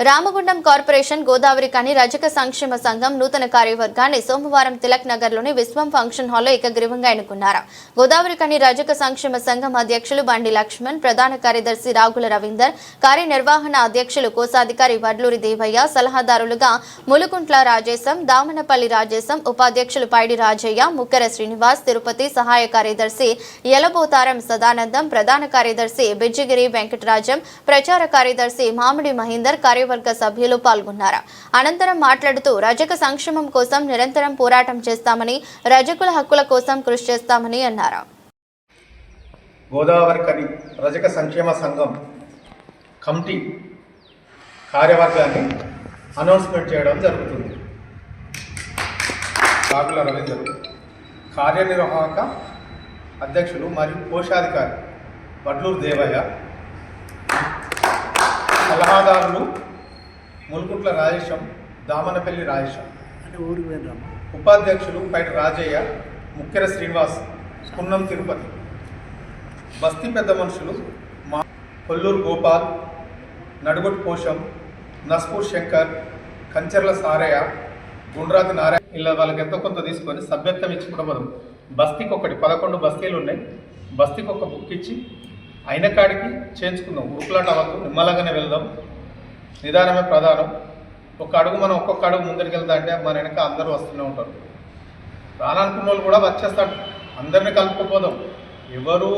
Ramagundam corporation Godavari కాని రజక సంక్షేమ సంఘం నూతన కార్యవర్గాన్ని సోమవారం తిలక్ నగర్లోని విశ్వం ఫంక్షన్ హాల్లో ఏకగ్రీవంగా ఎన్నుకున్నారు. గోదావరి కాని రజక సంక్షేమ సంఘం అధ్యక్షులు బండి లక్ష్మణ్ ప్రధాన కార్యదర్శి రాగుల రవీందర్ కార్యనిర్వహణ అధ్యక్షులు కోశాధికారి వడ్లూరి దేవయ్య సలహాదారులుగా ములుకుంట్ల రాజేశం దామనపల్లి రాజేశం ఉపాధ్యక్షులు పైడి రాజయ్య ముక్కెర శ్రీనివాస్ తిరుపతి సహాయ కార్యదర్శి యలబోతారం సదానందం ప్రధాన కార్యదర్శి బిజ్జిగిరి వెంకటరాజం ప్రచార కార్యదర్శి మామిడి మహేందర్ కార్యవర్గ సభ్యులు పాల్గొన్నారు. అనంతరం మాట్లాడుతూ రజక సంక్షేమం కోసం నిరంతరం పోరాటం చేస్తామని రజకుల హక్కుల కోసం కృషి చేస్తామని అన్నారు. గోదావరి కని రజక సంక్షేమ సంఘం కమిటీ కార్యవర్గాన్ని అనౌన్స్మెంట్ చేయడం జరుగుతుంది. రాగుల రవీందర్. కార్యనిర్వాహక అధ్యక్షులు మరియు కోశాధికారి వడ్లూరు దేవయ్య సలహాదారులు ములుకుట్ల రాజేశం దామనపల్లి రాజేశం. అంటే ఊరికి పోయినరమ్మా ఉపాధ్యక్షులు పైట రాజయ్య ముక్కెర శ్రీనివాస్ కున్నం తిరుపతి. బస్తీ పెద్ద మనుషులు మా కొల్లూరు గోపాల్ నడుగొట్టు పోషం నస్పూర్ శంకర్ కంచర్ల సారయ్య గుండ్రాతి నారాయణ. ఇలా వాళ్ళకి ఎంతో కొంత తీసుకొని సభ్యత్వం ఇచ్చి కూడా బస్తీకి ఒకటి పదకొండు బస్తీలు ఉన్నాయి బస్తీకి ఒక బుక్ ఇచ్చి అయిన కాడికి చేయించుకుందాం ఉరుకులాట అవ్వద్దు నిమ్మలంగానే వెళ్దాం. నిదానమే ప్రధానం. ఒక అడుగు మనం ఒక్కొక్క అడుగు ముందరికి వెళ్తా మన వెనక అందరూ వస్తూనే ఉంటారు. రాననుకున్న వాళ్ళు కూడా వచ్చేస్తాడు అందరిని కలుపుకోపోదాం. ఎవరు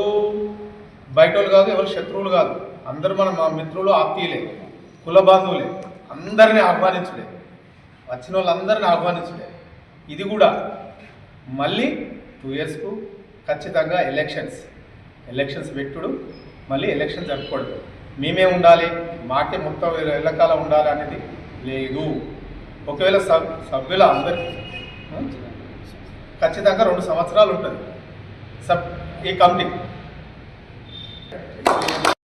బయట వాళ్ళు కాదు ఎవరు శత్రువులు కాదు. అందరూ మన మా మిత్రులు ఆప్తీయులే కుల బంధువులే. అందరినీ ఆహ్వానించలే. వచ్చిన వాళ్ళందరినీ ఆహ్వానించలే. ఇది కూడా మళ్ళీ టూ ఇయర్స్కు ఖచ్చితంగా ఎలక్షన్స్. ఎలక్షన్స్ పెట్టుడు మళ్ళీ ఎలక్షన్ జరుపుకోవడం మేమే ఉండాలి మాకే మొత్తం ఎల్లకాలం ఉండాలి అనేది లేదు. ఒకవేళ సబ్ సభ్యుల అందరికీ ఖచ్చితంగా రెండు సంవత్సరాలు ఉంటుంది. సబ్ ఈ కమిటీ.